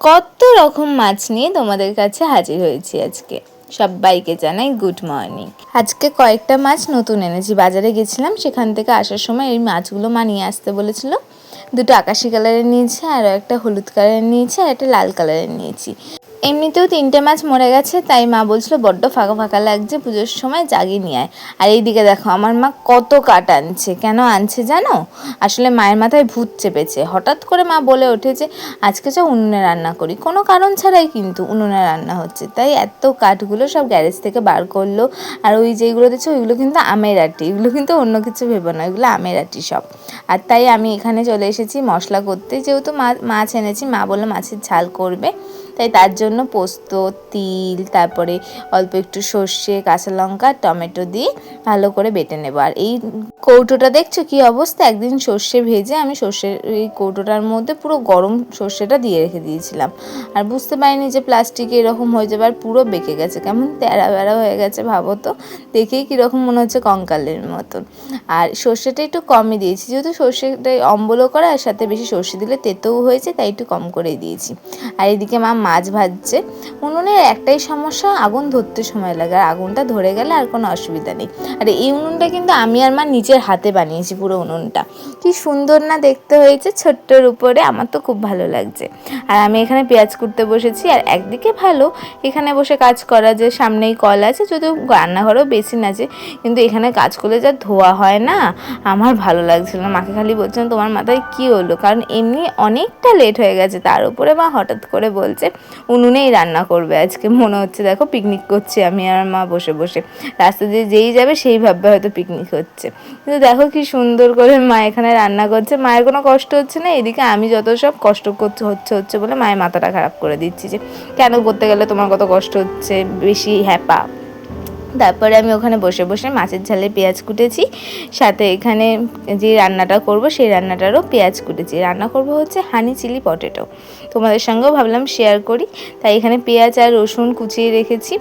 কত রকম মাছ নিয়ে তোমাদের কাছে হাজির হয়েছি আজকে। সবাইকে জানাই গুড মর্নিং। আজকে কয়েকটা মাছ নতুন এনেছি। বাজারে গেছিলাম, সেখান থেকে আসার সময় এই মাছগুলো মা নিয়ে আসতে বলেছিল। দুটো আকাশি কালারের নিয়েছি আর একটা হলুদ কালারের নিয়েছি আর একটা লাল কালারের নিয়েছি। এমনিতেও তিনটে মাছ মরে গেছে, তাই মা বলছিল, বড্ড ফাঁকা ফাঁকা লাগছে, পুজোর সময় জাগিয়ে নিয়ে আয়। আর এইদিকে দেখো, আমার মা কত কাঠ আনছে। কেন আনছে জানো? আসলে মায়ের মাথায় ভূত চেপেছে। হঠাৎ করে মা বলে ওঠেছে আজকে চ উনুনে রান্না করি। কোনো কারণ ছাড়াই কিন্তু উনুনে রান্না হচ্ছে। তাই এত কাঠগুলো সব গ্যারেজ থেকে বার করল। আর ওই যেগুলো দিচ্ছে ওইগুলো কিন্তু আমের আটি। এগুলো কিন্তু অন্য কিছু ভেবো না ওইগুলো আমের আটি সব। আর তাই আমি এখানে চলে এসেছি মশলা করতে। যেহেতু মা, মাছ এনেছি, মা বলল মাছের ঝাল করবে। তাই তার জন্য পোস্ত, তিল, তারপরে অল্প একটু সর্ষে, কাঁচা লঙ্কা, টমেটো দিয়ে ভালো করে বেটে নেব। আর এই কৌটোটা দেখছ কি অবস্থা? একদিন সর্ষে ভেজে আমি সর্ষের এই কৌটোটার মধ্যে পুরো গরম সর্ষেটা দিয়ে রেখে দিয়েছিলাম। আর বুঝতে পারিনি যে প্লাস্টিকে এরকম হয়ে যাবে আর পুরো বেঁকে গেছে। কেমন তেরা বেড়া হয়ে গেছে ভাবো তো। দেখেই কীরকম মনে হচ্ছে কঙ্কালের মতন। আর সর্ষেটা একটু কমই দিয়েছি। যেহেতু সর্ষেটা অম্বলও করা, আর সাথে বেশি সর্ষে দিলে তেতেও হয়েছে, তাই একটু কম করেই দিয়েছি। আর এদিকে মা মাছ ভাজছে উনুনের একটাই সমস্যা, আগুন ধরতে সময় লাগে। আর আগুনটা ধরে গেলে আর কোনো অসুবিধা নেই। আর এই উনুনটা কিন্তু আমি আর মা নিজের হাতে বানিয়েছি পুরো উনুনটা। কি সুন্দর না দেখতে হয়েছে, ছোট্টর উপরে। আমার তো খুব ভালো লাগছে। আর আমি এখানে পেঁয়াজ কুটতে বসেছি। আর একদিকে ভালো, এখানে বসে কাজ করা যে, সামনেই কল আছে। যদিও রান্নাঘরেও বেসিন আছে, কিন্তু এখানে কাজ করলে যা ধোয়া হয় না, আমার ভালো লাগছিল না। মাকে খালি বলছিলাম, তোমার মাথায় কি হলো? কারণ এমনি অনেকটা লেট হয়ে গেছে। তার উপরে মা হঠাৎ করে বলছে উনুনেই রান্না করবে আজকে। মনে হচ্ছে, দেখো পিকনিক করছি আমি আর মা বসে বসে। রাস্তা দিয়ে যেই যাবে সেই ভাববে হয়তো পিকনিক হচ্ছে। কিন্তু দেখো কি সুন্দর করে মা এখানে রান্না করছে। মায়ের কোনো কষ্ট হচ্ছে না। এদিকে আমি যত সব কষ্ট করছে, হচ্ছে হচ্ছে বলে মায়ের মাথাটা খারাপ করে দিচ্ছি যে, কেন করতে গেলে তোমার কত কষ্ট হচ্ছে? বেশি হ্যাপা। তারপরে আমি ওখানে বসে বসে মাছের ঝালে পেঁয়াজ কুটেছি। সাথে এখানে যে রান্নাটা করব, সেই রান্নাটারও পেঁয়াজ কুটেছি। রান্না করব হচ্ছে হানি চিলি পটেটো তোমাদের সঙ্গেও ভাবলাম শেয়ার করি। তাই এখানে পেঁয়াজ আর রসুন কুচিয়ে রেখেছি।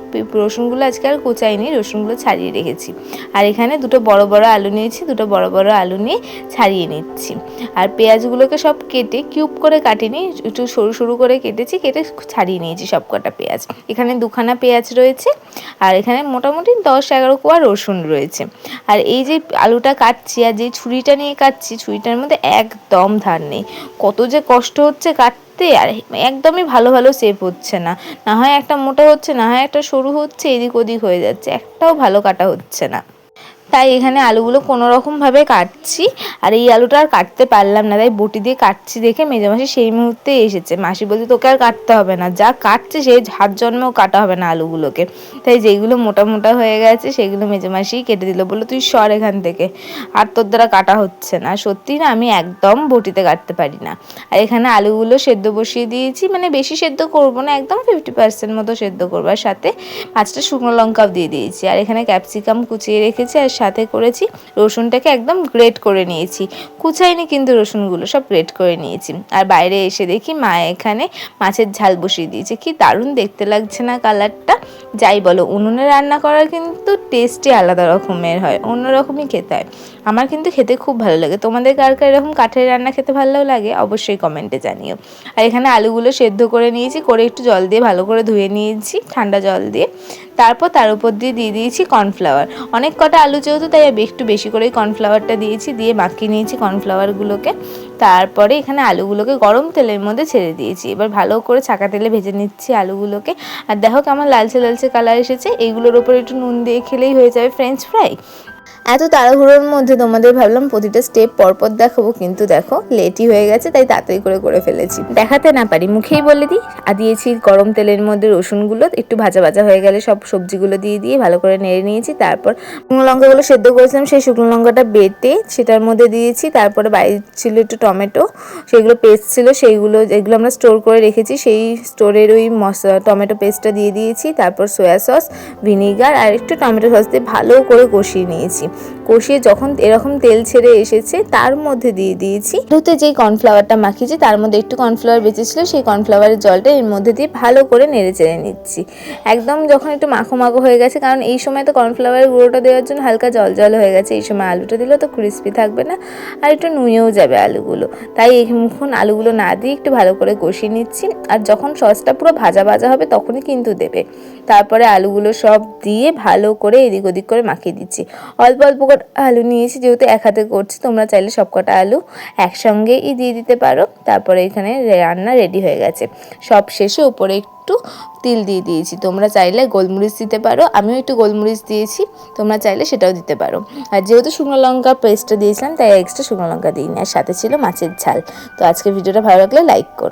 রসুনগুলো আজকে আর কুচাইনি, রসুনগুলো ছাড়িয়ে রেখেছি। আর এখানে দুটো বড় বড় আলু নিয়েছি, দুটো বড় বড় আলু নিয়ে ছাড়িয়ে নিচ্ছি। আর পেঁয়াজগুলোকে সব কেটে কিউব করে কাটিনি, একটু সরু সরু করে কেটেছি, কেটে ছাড়িয়ে নিয়েছি সব কটা পেঁয়াজ। এখানে দুখানা পেঁয়াজ রয়েছে। আর এখানে মোটামুটি মোটামুটি দশ এগারো কোয়া রসুন রয়েছে। আর এই যে আলুটা কাটছি আর যে ছুরিটা নিয়ে কাটছি, ছুরিটার মধ্যে একদম ধার নেই। কত যে কষ্ট হচ্ছে কাটতে আর একদমই ভালো ভালো সেপ হচ্ছে না। না হয় একটা মোটা হচ্ছে, না হয় একটা সরু হচ্ছে, এদিক ওদিক হয়ে যাচ্ছে। একটাও ভালো কাটা হচ্ছে না। তাই এখানে আলুগুলো কোনো রকমভাবে কাটছি। আর এই আলুটা আর কাটতে পারলাম না, তাই বটি দিয়ে কাটছি দেখে মেজামাসি সেই মুহূর্তে এসেছে। মাসি বলছে, তোকে আর কাটতে হবে না, যা কাটছে সেই হাত জন্মেও কাটা হবে না আলুগুলোকে। তাই যেগুলো মোটা মোটা হয়ে গেছে, সেগুলো মেজামাসি কেটে দিল, বলল, তুই সর এখান থেকে, আর তোর দ্বারা কাটা হচ্ছে না। সত্যি না, আমি একদম বটিতে কাটতে পারি না। আর এখানে আলুগুলো সেদ্ধ বসিয়ে দিয়েছি মানে বেশি সেদ্ধ করব না, একদম ফিফটি পার্সেন্ট মতো সেদ্ধ করব আর সাথে পাঁচটা শুকনো লঙ্কাও দিয়ে দিয়েছি। আর এখানে ক্যাপসিকাম কুচিয়ে রেখেছি, আর সাথে করেছি, রসুনটাকে একদম গ্রেট করে নিয়েছি। কুচাইনি কিন্তু রসুনগুলো, সব গ্রেট করে নিয়েছি। আর বাইরে এসে দেখি মা এখানে মাছের ঝাল বসিয়ে দিয়েছে। কি দারুণ দেখতে লাগছে না কালারটা? যাই বলো, উনুনে রান্না করার কিন্তু টেস্টই আলাদা রকমের হয় অন্য রকমই খেতে হয়। আমার কিন্তু খেতে খুব ভালো লাগে। তোমাদের কার কার এরকম কাঠের রান্না খেতে ভালো লাগে, অবশ্যই কমেন্টে জানিও। আর এখানে আলুগুলো সেদ্ধ করে নিয়েছি, করে একটু জল দিয়ে ভালো করে ধুয়ে নিয়েছি, ঠান্ডা জল দিয়ে। তারপর তার উপর দিয়ে দিয়ে দিয়েছি কর্নফ্লাওয়ার। অনেক কটা আলু যেহেতু, তাই একটু বেশি করেই কর্নফ্লাওয়ারটা দিয়েছি, দিয়ে মাখিয়ে নিয়েছি কর্নফ্লাওয়ারগুলোকে। তারপরে এখানে আলুগুলোকে গরম তেলের মধ্যে ছেড়ে দিয়েছি। এবার ভালো করে ছাকা তেলে ভেজে নিচ্ছি আলুগুলোকে। আর দেখো কেমন লালচে লালচে কালার এসেছে। এইগুলোর ওপর একটু নুন দিয়ে খেলেই হয়ে যাবে ফ্রেঞ্চ ফ্রাই এত তাড়াহুড়োর মধ্যে তোমাদের ভাবলাম প্রতিটা স্টেপ পরপর দেখাবো, কিন্তু দেখো লেটই হয়ে গেছে, তাই তাড়াতাড়ি করে করে ফেলেছি। দেখাতে না পারি, মুখেই বলে দিই, আর দিয়েছি গরম তেলের মধ্যে রসুনগুলো, একটু ভাজা ভাজা হয়ে গেলে সব সবজিগুলো দিয়ে দিয়ে ভালো করে নেড়ে নিয়েছি, তারপর শুকনো লঙ্কাগুলো সেদ্ধ করেছিলাম, সেই শুকনো লঙ্কাটা বেটে সেটার মধ্যে দিয়েছি, তারপরে বাইরে ছিল একটু টমেটো, সেগুলো পেস্ট ছিল, সেইগুলো, যেগুলো আমরা স্টোর করে রেখেছি, সেই স্টোরের ওই মশলা টমেটো পেস্টটা দিয়ে দিয়েছি, তারপর সয়া সস ভিনিগার আর একটু টমেটো সস দিয়ে ভালো করে কষিয়ে নিয়েছি। Франції. কষিয়ে যখন এরকম তেল ছেড়ে এসেছে, তার মধ্যে দিয়ে দিয়েছি। আলুতে যেই কর্নফ্লাওয়ারটা মাখিয়েছি, তার মধ্যে একটু কর্নফ্লাওয়ার বেঁচেছিল, সেই কর্নফ্লাওয়ারের জলটা এর মধ্যে দিয়ে ভালো করে নেড়ে চেড়ে নিচ্ছি। একদম যখন একটু মাখো মাখো হয়ে গেছে, কারণ এই সময় তো কর্নফ্লাওয়ারের গুঁড়োটা দেওয়ার জন্য হালকা জল জল হয়ে গেছে, এই সময় আলুটা দিলেও তো ক্রিস্পি থাকবে না, আর একটু নুয়েও যাবে আলুগুলো। তাই এখন আলুগুলো না দিয়ে একটু ভালো করে কষিয়ে নিচ্ছি, আর যখন সসটা পুরো ভাজা ভাজা হবে তখনই কিন্তু দেবে। তারপরে আলুগুলো সব দিয়ে ভালো করে এদিক ওদিক করে মাখিয়ে দিচ্ছি। অল্প অল্প করে আলু নিয়েছি যেহেতু এক হাতে করছি, তোমরা চাইলে সব কটা আলু একসঙ্গেই দিয়ে দিতে পারো। তারপরে এখানে রান্না রেডি হয়ে গেছে। সব শেষে উপরে একটু তিল দিয়ে দিয়েছি। তোমরা চাইলে গোলমরিচ দিতে পারো। আমিও একটু গোলমরিচ দিয়েছি। তোমরা চাইলে সেটাও দিতে পারো। আর যেহেতু শুকনো লঙ্কা পেস্টটা দিয়েছিলাম, তাই এক্সট্রা শুকনো লঙ্কা দিইনি। আর সাথে ছিল মাছের ঝাল। তো আজকে ভিডিওটা ভালো লাগলে লাইক করো।